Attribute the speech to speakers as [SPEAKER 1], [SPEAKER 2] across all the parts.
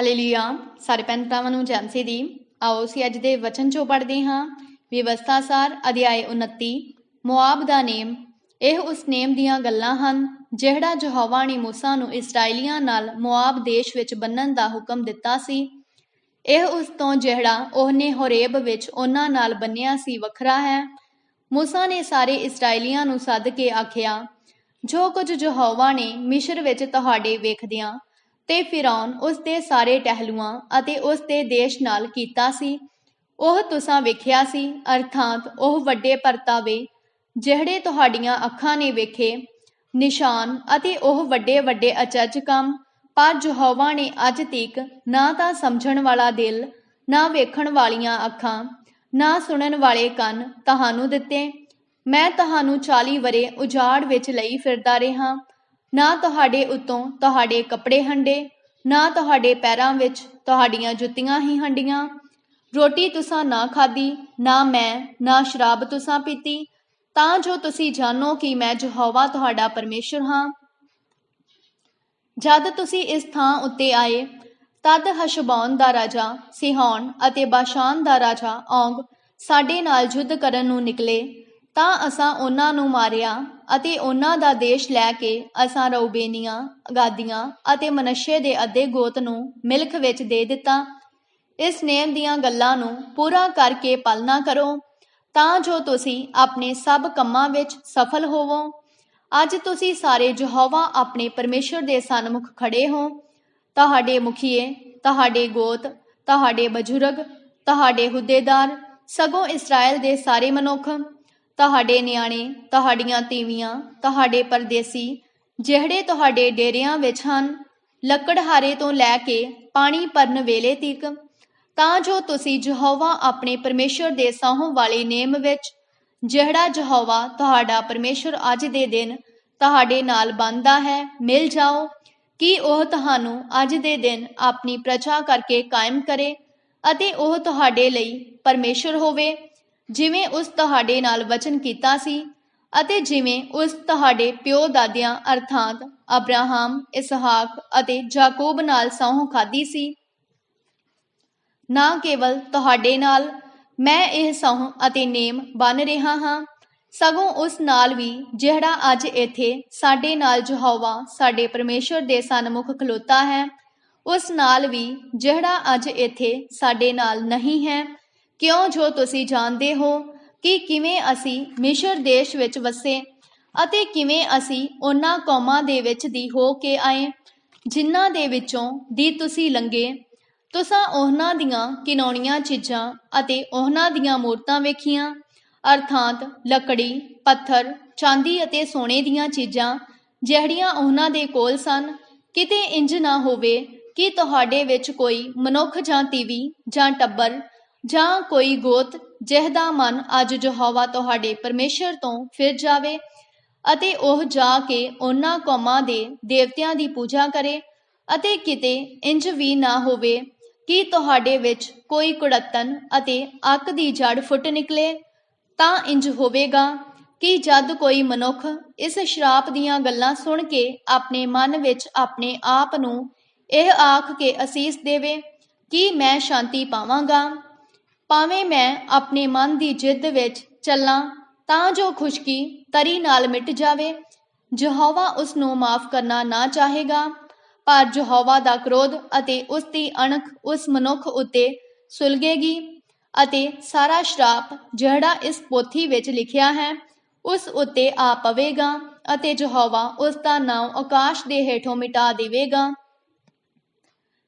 [SPEAKER 1] ਹalleluya ਸਾਰੇ ਪੰਤਾਵਾਂ ਨੂੰ ਜਾਂਸੀ ਦੀ ਆਓ ਅਸੀਂ ਅੱਜ ਦੇ ਵਚਨ ਚੋਂ ਪੜ੍ਹਦੇ ਹਾਂ। ਵਿਵਸਥਾ ਸਾਰ ਅਧਿਆਏ 29 ਮੁਆਬ ਦਾ ਨੇਮ। ਇਹ ਉਸ ਨੇਮ ਦੀਆਂ ਗੱਲਾਂ ਹਨ, ਜਿਹੜਾ ਯਹੋਵਾ ਨੇ موسی ਨੂੰ ਇਸرائیਲੀਆਂ ਨਾਲ ਮੁਆਬ ਦੇਸ਼ ਵਿੱਚ ਬੰਨਣ ਦਾ ਹੁਕਮ ਦਿੱਤਾ ਸੀ। ਇਹ ਉਸ ਤੋਂ ਜਿਹੜਾ ਉਹਨੇ ਹੋਰੇਬ ਵਿੱਚ ਉਹਨਾਂ ਨਾਲ ਬੰਨਿਆ ਸੀ ਵੱਖਰਾ ਹੈ। موسی ਨੇ ਸਾਰੇ ਇਸرائیਲੀਆਂ ਨੂੰ ਸੱਦ ਕੇ ਆਖਿਆ, ਜੋ ਕੁਝ ਯਹੋਵਾ ਨੇ ਮਿਸ਼ਰ ਵਿੱਚ ਤੁਹਾਡੇ ਵੇਖਦਿਆਂ ਤੇ ਫਿਰੌਨ ਉਸ ਦੇ ਸਾਰੇ ਟਹਿਲੂਆਂ ਅਤੇ ਉਸ ਦੇ ਦੇਸ਼ ਨਾਲ ਕੀਤਾ ਸੀ। ਉਹ ਤੁਸਾਂ ਵੇਖਿਆ ਸੀ, ਅਰਥਾਤ ਉਹ ਵੱਡੇ ਪਰਤਾਵੇ, ਜਿਹੜੇ ਤੁਹਾਡੀਆਂ ਅੱਖਾਂ ਨੇ ਵੇਖੇ, ਨਿਸ਼ਾਨ ਅਤੇ ਉਹ ਵੱਡੇ ਵੱਡੇ ਅਚਰਜ ਕੰਮ, ਪਰ ਯਹੋਵਾ ਨੇ ਅੱਜ ਤੀਕ ਨਾ ਤਾਂ ਸਮਝਣ ਵਾਲਾ ਦਿਲ, ਨਾ ਵੇਖਣ ਵਾਲੀਆਂ ਅੱਖਾਂ, ਨਾ ਸੁਣਨ ਵਾਲੇ ਕੰਨ ਤੁਹਾਨੂੰ ਦਿੱਤੇ। ਮੈਂ ਤੁਹਾਨੂੰ 40 ਵਰੇ ਉਜਾੜ ਵਿੱਚ ਲਈ ਫਿਰਦਾ ਰਿਹਾ। ਨਾ ਤੁਹਾਡੇ ਉਤੋਂ ਤੁਹਾਡੇ ਕੱਪੜੇ ਹੰਡੇ, ਨਾ ਤੁਹਾਡੇ ਪੈਰਾਂ ਵਿੱਚ ਤੁਹਾਡੀਆਂ ਜੁੱਤੀਆਂ ਹੀ ਹੰਡੀਆਂ। ਰੋਟੀ ਤੁਸਾਂ ਨਾ ਖਾਦੀ ਨਾ ਮੈਂ, ਨਾ ਸ਼ਰਾਬ ਤੁਸਾਂ ਪੀਤੀ। ਤਾਂ ਜੋ ਤੁਸੀਂ ਜਾਣੋ ਕਿ ਮੈਂ ਯਹੋਵਾ ਤੁਹਾਡਾ ਪਰਮੇਸ਼ਰ ਹਾਂ। ਜਦ ਤੁਸੀਂ ਇਸ ਥਾਂ ਉੱਤੇ ਆਏ, ਤਦ ਹਸ਼ਬੌਨ ਦਾ ਰਾਜਾ ਸਿਹੌਨ ਅਤੇ ਬਾਸ਼ਾਨ ਦਾ ਰਾਜਾ ਔਂਗ ਸਾਡੇ ਨਾਲ ਯੁੱਧ ਕਰਨ ਨੂੰ ਨਿਕਲੇ, ਤਾਂ ਅਸਾਂ ਉਹਨਾਂ ਨੂੰ ਮਾਰਿਆ ਅਤੇ ਉਹਨਾਂ ਦਾ ਦੇਸ਼ ਲੈ ਕੇ ਅਸਾਂ ਰਊਬੇਨੀਆਂ ਗਾਦੀਆਂ ਅਤੇ ਮਨਸ਼ੇ ਦੇ ਅੱਧੇ ਗੋਤ ਨੂੰ ਮਿਲਖ ਵਿੱਚ ਦੇ ਦਿੱਤਾ। ਇਸ ਨੇਮ ਦੀਆਂ ਗੱਲਾਂ ਨੂੰ ਪੂਰਾ ਕਰਕੇ ਪਾਲਣਾ ਕਰੋ, ਤਾਂ ਜੋ ਤੁਸੀਂ ਆਪਣੇ ਸਭ ਕੰਮਾਂ ਵਿੱਚ ਸਫਲ ਹੋਵੋ। ਅੱਜ ਤੁਸੀਂ ਸਾਰੇ ਯਹੋਵਾ ਆਪਣੇ ਪਰਮੇਸ਼ਰ ਦੇ ਸਨਮੁਖ ਖੜੇ ਹੋ। ਤੁਹਾਡੇ ਮੁਖੀਏ, ਤੁਹਾਡੇ ਗੋਤ, ਤੁਹਾਡੇ ਬਜ਼ੁਰਗ, ਤੁਹਾਡੇ ਹੁੱਦੇਦਾਰ, ਸਗੋਂ ਇਸਰਾਇਲ ਦੇ ਸਾਰੇ ਮਨੁੱਖ ਤੁਹਾਡੇ ਨਿਆਣੇ, ਤੁਹਾਡੀਆਂ ਤੀਵੀਆਂ, ਤੁਹਾਡੇ ਪਰਦੇਸੀ, ਜਿਹੜੇ ਤੁਹਾਡੇ ਡੇਰਿਆਂ ਵਿੱਚ ਹਨ ਲੱਕੜਹਾਰੇ ਤੋਂ ਲੈ ਕੇ ਪਾਣੀ ਭਰਨ ਵੇਲੇ ਤੀਕ, ਤਾਂ ਜੋ ਤੁਸੀਂ ਯਹੋਵਾ ਆਪਣੇ ਪਰਮੇਸ਼ਰ ਦੇ ਸਹੁੰ ਵਾਲੇ ਨੇਮ ਵਿੱਚ, ਜਿਹੜਾ ਯਹੋਵਾ ਤੁਹਾਡਾ ਪਰਮੇਸ਼ਰ ਅੱਜ ਦੇ ਦਿਨ ਤੁਹਾਡੇ ਨਾਲ ਬੰਦਾ ਹੈ, ਮਿਲ ਜਾਓ, ਕਿ ਉਹ ਤੁਹਾਨੂੰ ਅੱਜ ਦੇ ਦਿਨ ਆਪਣੀ ਪ੍ਰਜਾ ਕਰਕੇ ਕਾਇਮ ਕਰੇ ਅਤੇ ਉਹ ਤੁਹਾਡੇ ਲਈ ਪਰਮੇਸ਼ਰ ਹੋਵੇ। ਜਿਵੇਂ ਉਸ ਤੁਹਾਡੇ ਨਾਲ ਵਚਨ ਕੀਤਾ ਸੀ ਅਤੇ ਜਿਵੇਂ ਉਸ ਤੁਹਾਡੇ ਪਿਓ ਦਾਦਿਆਂ ਅਰਥਾਤ ਅਬਰਾਹਮ, ਇਸਹਾਕ ਅਤੇ ਜਾਕੋਬ ਨਾਲ ਸਹੁੰ ਖਾਦੀ ਸੀ। ਨਾ ਕੇਵਲ ਤੁਹਾਡੇ ਨਾਲ ਮੈਂ ਇਹ ਸਹੁੰ ਅਤੇ ਨੇਮ ਬਨ ਰਿਹਾ ਹਾਂ, ਸਗੋਂ ਉਸ ਨਾਲ ਵੀ ਜਿਹੜਾ ਅੱਜ ਇੱਥੇ ਸਾਡੇ ਨਾਲ ਯਹੋਵਾ ਸਾਡੇ ਪਰਮੇਸ਼ਰ ਦੇ ਸਨਮੁਖ ਖਲੋਤਾ ਹੈ, ਉਸ ਨਾਲ ਵੀ ਜਿਹੜਾ ਅੱਜ ਇੱਥੇ ਸਾਡੇ ਨਾਲ ਨਹੀਂ ਹੈ। ਕਿਉਂ ਜੋ ਤੁਸੀਂ ਜਾਣਦੇ ਹੋ ਕਿ ਕਿਵੇਂ ਅਸੀਂ ਮਿਸ਼ਰ ਦੇਸ਼ ਵਿੱਚ ਵਸੇ ਅਤੇ ਕਿਵੇਂ ਅਸੀਂ ਉਹਨਾਂ ਕੌਮਾਂ ਦੇ ਵਿੱਚ ਦੀ ਹੋ ਕੇ ਆਏ, ਜਿਨ੍ਹਾਂ ਦੇ ਵਿੱਚੋਂ ਦੀ ਤੁਸੀਂ ਲੰਗੇ ਤੁਸਾਂ ਉਹਨਾਂ ਦੀਆਂ ਕਿਨੌਣੀਆਂ ਚੀਜ਼ਾਂ ਅਤੇ ਉਹਨਾਂ ਦੀਆਂ ਮੂਰਤਾਂ ਵੇਖੀਆਂ। ਅਰਥਾਤ ਲੱਕੜੀ, ਪੱਥਰ, ਚਾਂਦੀ ਅਤੇ ਸੋਨੇ ਦੀਆਂ ਚੀਜ਼ਾਂ, ਜਿਹੜੀਆਂ ਉਹਨਾਂ ਦੇ ਕੋਲ ਸਨ। ਕਿਤੇ ਇੰਜ ਨਾ ਹੋਵੇ ਕਿ ਤੁਹਾਡੇ ਵਿੱਚ ਕੋਈ ਮਨੁੱਖ ਜਾਂ ਤੀਵੀ ਜਾਂ ਟੱਬਰ ਜਾਂ ਕੋਈ ਗੋਤ ਜਿਹਦਾ ਮਨ ਅੱਜ ਯਹੋਵਾ ਤੁਹਾਡੇ ਪਰਮੇਸ਼ਰ ਤੋਂ ਫਿਰ ਜਾਵੇ ਅਤੇ ਉਹ ਜਾ ਕੇ ਉਹਨਾਂ ਕੌਮਾਂ ਦੇ ਦੇਵਤਿਆਂ ਦੀ ਪੂਜਾ ਕਰੇ ਅਤੇ ਕਿਤੇ ਇੰਜ ਵੀ ਨਾ ਹੋਵੇ ਕਿ ਤੁਹਾਡੇ ਵਿੱਚ ਕੋਈ ਕੁੜੱਤਨ ਅਤੇ ਅੱਕ ਦੀ ਜੜ ਫੁੱਟ ਨਿਕਲੇ, ਤਾਂ ਇੰਜ ਹੋਵੇਗਾ ਕਿ ਜਦ ਕੋਈ ਮਨੁੱਖ ਇਸ ਸ਼ਰਾਪ ਦੀਆਂ ਗੱਲਾਂ ਸੁਣ ਕੇ ਆਪਣੇ ਮਨ ਵਿੱਚ ਆਪਣੇ ਆਪ ਨੂੰ ਇਹ ਆਖ ਕੇ ਅਸੀਸ ਦੇਵੇ ਕਿ ਮੈਂ ਸ਼ਾਂਤੀ ਪਾਵਾਂਗਾ। ਭਾਵੇਂ ਮੈਂ ਆਪਣੇ ਮਨ ਦੀ ਜਿੱਦ ਵਿੱਚ ਚੱਲਾਂ, ਤਾਂ ਜੋ ਖੁਸ਼ਕੀ ਤਰੀ ਨਾਲ ਮਿਟ ਜਾਵੇ। ਯਹੋਵਾ ਉਸ ਨੂੰ ਮਾਫ ਕਰਨਾ ਨਾ ਚਾਹੇਗਾ, ਪਰ ਯਹੋਵਾ ਦਾ ਕ੍ਰੋਧ ਅਤੇ ਉਸ ਦੀ ਅਣਖ ਉਸ ਮਨੁੱਖ ਉੱਤੇ ਸੁਲਗੇਗੀ ਅਤੇ ਸਾਰਾ ਸ਼ਰਾਪ ਜਿਹੜਾ ਇਸ ਪੋਥੀ ਵਿੱਚ ਲਿਖਿਆ ਹੈ, ਉਸ ਉੱਤੇ ਆ ਪਵੇਗਾ ਅਤੇ ਯਹੋਵਾ ਉਸ ਦਾ ਨਾਮ ਆਕਾਸ਼ ਦੇ ਹੇਠੋਂ ਮਿਟਾ ਦੇਵੇਗਾ।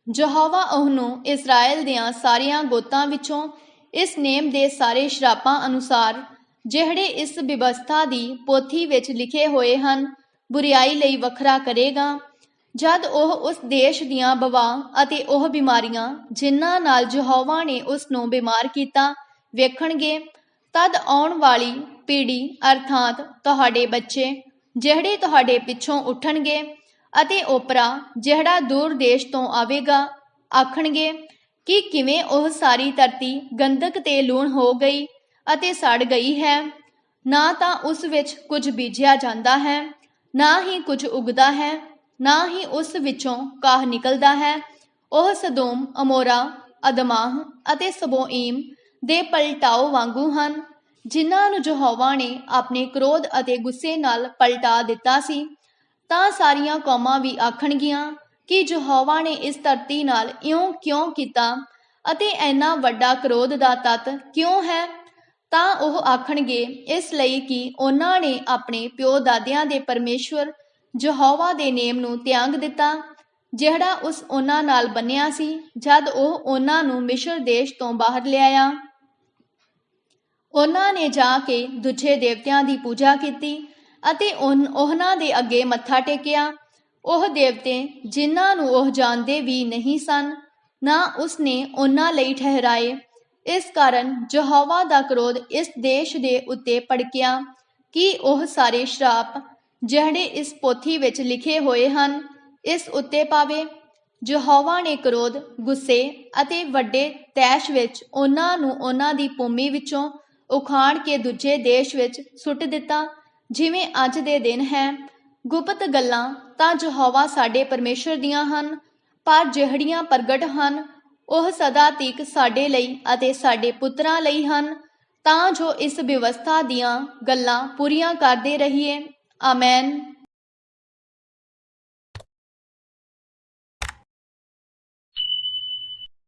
[SPEAKER 1] ਯਹੋਵਾ ਉਹਨੂੰ ਇਸਰਾਇਲ ਦੀਆਂ ਸਾਰੀਆਂ ਗੋਤਾਂ ਵਿੱਚੋਂ ਇਸ ਨੇਮ ਦੇ ਸਾਰੇ ਸ਼ਰਾਪਾਂ ਅਨੁਸਾਰ, ਜਿਹੜੇ ਇਸ ਵਿਵਸਥਾ ਦੀ ਪੋਥੀ ਵਿੱਚ ਲਿਖੇ ਹੋਏ ਹਨ, ਬੁਰੀਾਈ ਲਈ ਵੱਖਰਾ ਕਰੇਗਾ, ਜਦ ਉਹ ਉਸ ਦੇਸ਼ ਦੀਆਂ ਬਵਾ ਅਤੇ ਉਹ ਬਿਮਾਰੀਆਂ, ਜਿਨ੍ਹਾਂ ਨਾਲ ਯਹੋਵਾ ਨੇ ਉਸ ਨੂੰ ਬਿਮਾਰ ਕੀਤਾ, ਵੇਖਣਗੇ, ਤਦ ਆਉਣ ਵਾਲੀ ਪੀੜੀ ਅਰਥਾਤ ਤੁਹਾਡੇ ਬੱਚੇ, ਜਿਹੜੇ ਤੁਹਾਡੇ ਪਿੱਛੋਂ ਉੱਠਣਗੇ ਅਤੇ ਓਪਰਾ ਜਿਹੜਾ ਦੂਰ ਦੇਸ਼ ਤੋਂ ਆਵੇਗਾ, ਆਖਣਗੇ ਕਿ ਕਿਵੇਂ ਉਹ ਸਾਰੀ ਧਰਤੀ ਗੰਧਕ ਤੇ ਲੂਣ ਹੋ ਗਈ ਅਤੇ ਸੜ ਗਈ ਹੈ। ਨਾ ਤਾਂ ਉਸ ਵਿੱਚ ਕੁਝ ਬੀਜਿਆ ਜਾਂਦਾ ਹੈ, ਨਾ ਹੀ ਕੁਝ ਉਗਦਾ ਹੈ, ਨਾ ਹੀ ਉਸ ਵਿੱਚੋਂ ਕਾਹ ਨਿਕਲਦਾ ਹੈ। ਉਹ ਸਦੋਮ, ਅਮੋਰਾ, ਅਦਮਾਹ ਅਤੇ ਸਬੋਈਮ ਦੇ ਪਲਟਾਓ ਵਾਂਗੂ ਹਨ, ਜਿਨ੍ਹਾਂ ਨੂੰ ਯਹੋਵਾ ਨੇ ਆਪਣੇ ਕ੍ਰੋਧ ਅਤੇ ਗੁੱਸੇ ਨਾਲ ਪਲਟਾ ਦਿੱਤਾ ਸੀ। ਤਾਂ ਸਾਰੀਆਂ ਕੌਮਾਂ ਵੀ ਆਖਣਗੀਆਂ ਕਿ ਯਹੋਵਾ ਨੇ ਇਸ ਧਰਤੀ ਨਾਲ ਇਉਂ ਕਿਉਂ ਕੀਤਾ ਅਤੇ ਇੰਨਾ ਵੱਡਾ ਕ੍ਰੋਧ ਦਾ ਤੱਤ ਕਿਉਂ ਹੈ? ਤਾਂ ਉਹ ਆਖਣਗੇ, ਇਸ ਲਈ ਕਿ ਉਹਨਾਂ ਨੇ ਆਪਣੇ ਪਿਓ ਦਾਦਿਆਂ ਦੇ ਪਰਮੇਸ਼ਵਰ ਯਹੋਵਾ ਦੇ ਨੇਮ ਨੂੰ ਤਿਆਗ ਦਿੱਤਾ, ਜਿਹੜਾ ਉਸ ਉਹਨਾਂ ਨਾਲ ਬੰਨਿਆ ਸੀ, ਜਦ ਉਹ ਉਹਨਾਂ ਨੂੰ ਮਿਸ਼ਰ ਦੇਸ਼ ਤੋਂ ਬਾਹਰ ਲਿਆਇਆ। ਉਹਨਾਂ ਨੇ ਜਾ ਕੇ ਦੂਜੇ ਦੇਵਤਿਆਂ ਦੀ ਪੂਜਾ ਕੀਤੀ ਅਤੇ ਉਹਨਾਂ ਦੇ ਅੱਗੇ ਮੱਥਾ ਟੇਕਿਆ। ਉਹ ਦੇਵਤੇ ਜਿਨ੍ਹਾਂ ਨੂੰ ਉਹ ਜਾਣਦੇ ਵੀ ਨਹੀਂ ਸਨ, ਨਾ ਉਸਨੇ ਉਹਨਾਂ ਲਈ ਠਹਿਰਾਏ। ਇਸ ਕਾਰਨ ਯਹੋਵਾ ਦਾ ਕ੍ਰੋਧ ਇਸ ਦੇਸ਼ ਦੇ ਉੱਤੇ ਭੜਕਿਆ ਕਿ ਉਹ ਸਾਰੇ ਸ਼ਰਾਪ ਜਿਹੜੇ ਇਸ ਪੋਥੀ ਵਿੱਚ ਲਿਖੇ ਹੋਏ ਹਨ, ਇਸ ਉੱਤੇ ਪਾਵੇ। ਯਹੋਵਾ ਨੇ ਕ੍ਰੋਧ, ਗੁੱਸੇ ਅਤੇ ਵੱਡੇ ਤੈਸ਼ ਵਿੱਚ ਉਹਨਾਂ ਨੂੰ ਉਹਨਾਂ ਦੀ ਭੂਮੀ ਵਿੱਚੋਂ ਉਖਾੜ ਕੇ ਦੂਜੇ ਦੇਸ਼ ਵਿੱਚ ਸੁੱਟ ਦਿੱਤਾ, ਜਿਵੇਂ ਅੱਜ ਦੇ ਦਿਨ ਹੈ। ਗੁਪਤ ਗੱਲਾਂ ਤਾਂ ਯਹੋਵਾ ਸਾਡੇ ਪਰਮੇਸ਼ਰ ਦੀਆਂ ਹਨ, ਪਰ ਜਿਹੜੀਆਂ ਪ੍ਰਗਟ ਹਨ, ਉਹ ਸਦਾ ਤੀਕ ਸਾਡੇ ਲਈ ਅਤੇ ਸਾਡੇ ਪੁੱਤਰਾਂ ਲਈ ਹਨ, ਤਾਂ ਜੋ ਇਸ ਵਿਵਸਥਾ ਦੀਆਂ ਗੱਲਾਂ ਪੂਰੀਆਂ ਕਰਦੇ ਰਹੀਏ। ਆਮੈਨ।